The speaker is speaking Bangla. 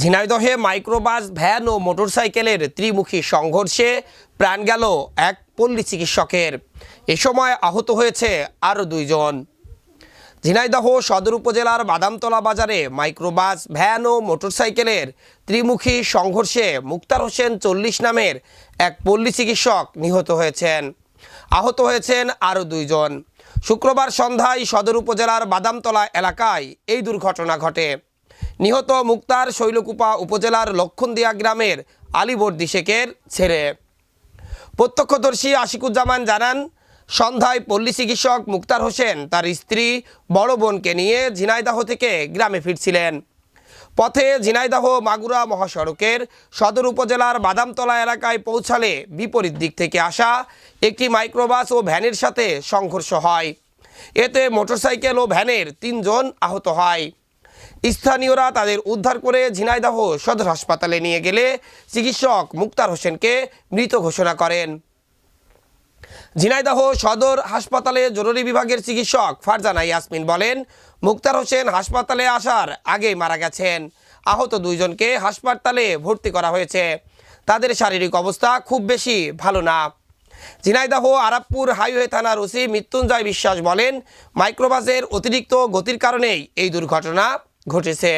ঝিনাইদহে মাইক্রোবাস, ভ্যান ও মোটরসাইকেলের ত্রিমুখী সংঘর্ষে প্রাণ গেল এক পল্লী চিকিৎসকের। এ সময় আহত হয়েছে আরও দুইজন। ঝিনাইদহ সদর উপজেলার বাদামতলা বাজারে মাইক্রোবাস, ভ্যান ও মোটরসাইকেলের ত্রিমুখী সংঘর্ষে মুক্তার হোসেন চল্লিশ নামের এক পল্লী চিকিৎসক নিহত হয়েছেন। আহত হয়েছেন আরও দুইজন। শুক্রবার সন্ধ্যায় সদর উপজেলার বাদামতলা এলাকায় এই দুর্ঘটনা ঘটে। নিহত মুক্তার শৈলকুপা উপজেলার লক্ষণদিয়া গ্রামের আলিবর্দি শেখের ছেলে। প্রত্যক্ষদর্শী আশিকুজ্জামান জানান, সন্ধ্যায় পল্লী চিকিৎসক মুক্তার হোসেন তার স্ত্রী, বড় বোনকে নিয়ে ঝিনাইদাহ থেকে গ্রামে ফিরছিলেন। পথে ঝিনাইদাহ মাগুরা মহাসড়কের সদর উপজেলার বাদামতলা এলাকায় পৌঁছালে বিপরীত দিক থেকে আসা একটি মাইক্রোবাস ও ভ্যানের সাথে সংঘর্ষ হয়। এতে মোটরসাইকেল ও ভ্যানের তিনজন আহত হয়। স্থানীয়রা তাদের উদ্ধার করে ঝিনাইদহ সদর হাসপাতালে নিয়ে গেলে চিকিৎসক মুক্তার হোসেনকে মৃত ঘোষণা করেন। ঝিনাইদহ সদর হাসপাতালে জরুরি বিভাগের চিকিৎসক ফারজানা ইয়াসমিন বলেন, মুক্তার হোসেন হাসপাতালে আসার আগেই মারা গেছেন। আহত দুইজনকে হাসপাতালে ভর্তি করা হয়েছে। তাদের শারীরিক অবস্থা খুব বেশি ভালো না। ঝিনাইদহ আরাবপুর হাইওয়ে থানার ওসি মৃত্যুঞ্জয় বিশ্বাস বলেন, মাইক্রোবাসের অতিরিক্ত গতির কারণেই এই দুর্ঘটনা ঘটেছে।